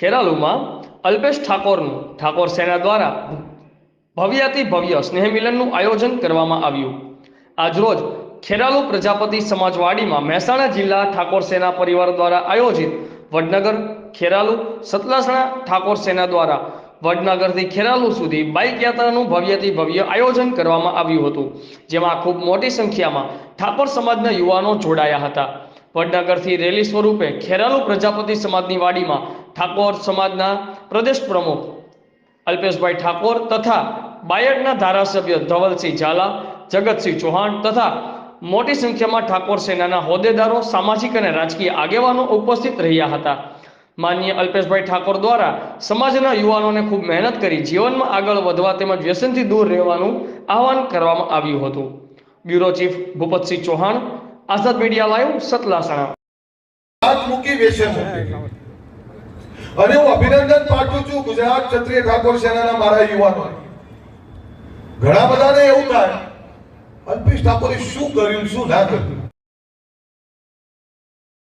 ખેરાલુમાં અલ્પેશ ઠાકોરનું, ઠાકોર સેના દ્વારા ભવ્યાતિ ભવ્ય સ્નેહ મિલનનું આયોજન કરવામાં આવ્યું. આજરોજ ખેરાલુ પ્રજાપતિ સમાજવાડીમાં મહેસાણા જિલ્લા ઠાકોર સેના પરિવાર દ્વારા આયોજિત વડનગર ખેરાલુ સતલાસણા ઠાકોર સેના દ્વારા વડનગરથી ખેરાલુ સુધી બાઇક યાત્રાનું ભવ્યથી ભવ્ય આયોજન કરવામાં આવ્યું હતું, જેમાં ખૂબ મોટી સંખ્યામાં ઠાકોર સમાજના યુવાનો જોડાયા હતા. વડનગરથી રેલી સ્વરૂપે ખેરાલુ પ્રજાપતિ સમાજની વાડીમાં ઠાકોર સમાજના પ્રદેશ પ્રમુખ અલ્પેશભાઈ ઠાકોર તથા બાયડના ધારાસભ્ય ધવલસિંહ ઝાલા, જગતસિંહ ચૌહાણ તથા મોટી સંખ્યામાં ઠાકોર સેનાના હોદ્દેદારો, સામાજિક અને રાજકીય આગેવાનો ઉપસ્થિત રહ્યા હતા. માન્ય અલ્પેશભાઈ ઠાકોર દ્વારા સમાજના યુવાનોને ખૂબ મહેનત કરી જીવનમાં આગળ વધવા તેમજ વ્યસનથી દૂર રહેવાનું આહવાન કરવામાં આવ્યું હતું. Bureau chief Bhupatsinh Chauhan, Azad media live, Satlasana. અને હું અભિનંદન પાઠવું છું ગુજરાત ક્ષત્રિય ઠાકોર સેનાના મારા યુવાનો ઘણા બધાને એવું થાય, અલ્પેશ ઠાકોરે શું કર્યું, શું ના કર્યું?